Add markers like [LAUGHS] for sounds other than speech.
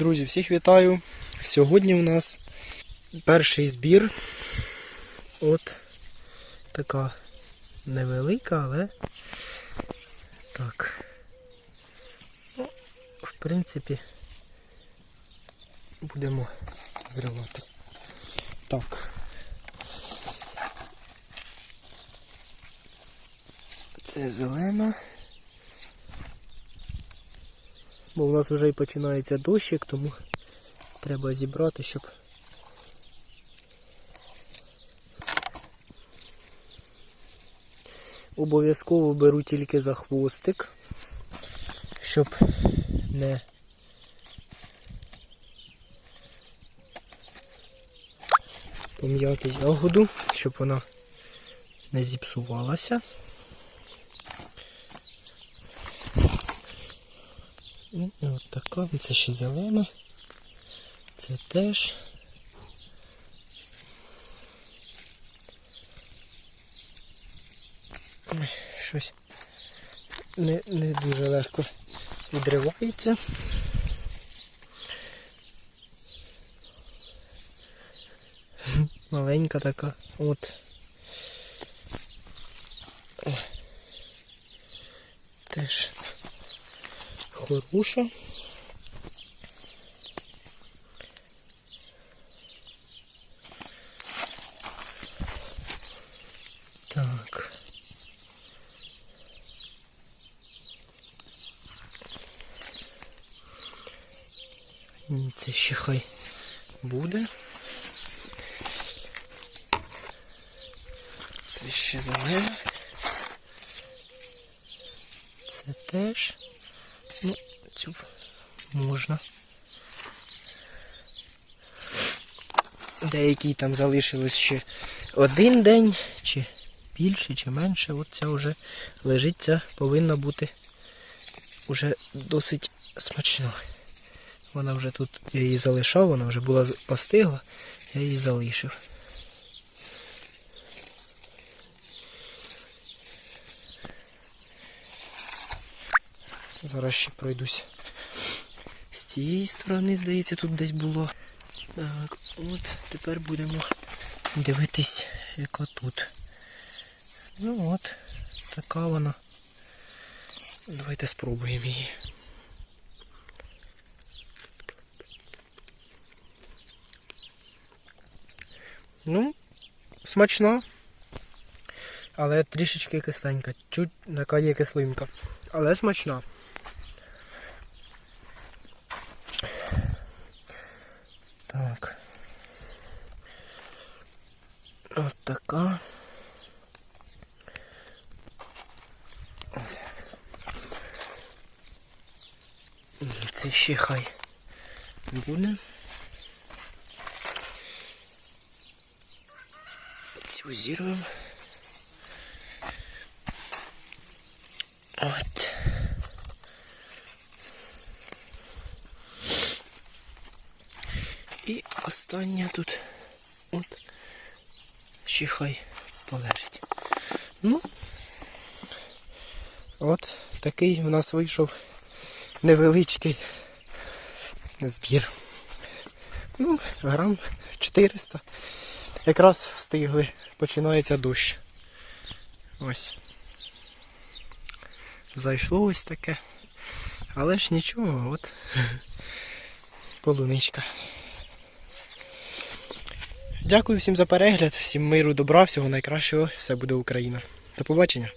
Друзі, всіх вітаю. Сьогодні у нас перший збір. От така невелика, але так. Ну, в принципі, будемо зривати. Так. Це зелена. Бо у нас вже і починається дощик, тому треба зібрати, щоб обов'язково беру тільки за хвостик, щоб не пом'яти ягоду, щоб вона не зіпсувалася. І от така, це ще зелена. Це теж. Щось не, не дуже легко відривається. Маленька така. От. Теж хороша. Так. Це ще хай буде. Це ще зелене. Це теж. Ну, цю можна. Деякі там залишилось ще один день, чи більше, чи менше. От ця вже лежить, ця повинна бути вже досить смачно. Вона вже тут, я її залишав, вона вже була постигла, я її залишив. Зараз ще пройдусь. З цієї сторони, здається, тут десь було. Так, от тепер будемо дивитись, яка тут. Ну от, така вона. Давайте спробуємо її. Ну, смачно. Але трішечки кисленька. Чуть така є кислинка. Але смачна. Така. Це ще хай буде. Цю зірвемо. От. І остання тут от ще хай полежить. Ну, от такий у нас вийшов невеличкий збір. Ну, грам 400. Якраз встигли. Починається дощ. Ось. Зайшло ось таке. Але ж нічого, от [LAUGHS] полуничка. Дякую всім за перегляд, всім миру, добра, всього найкращого. Все буде Україна. До побачення.